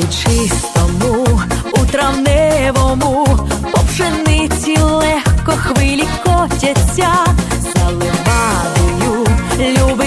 полі чистому, у травневому, по пшениці легко хвилі котяться, за левадою любить.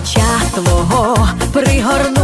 плеча твого пригорну.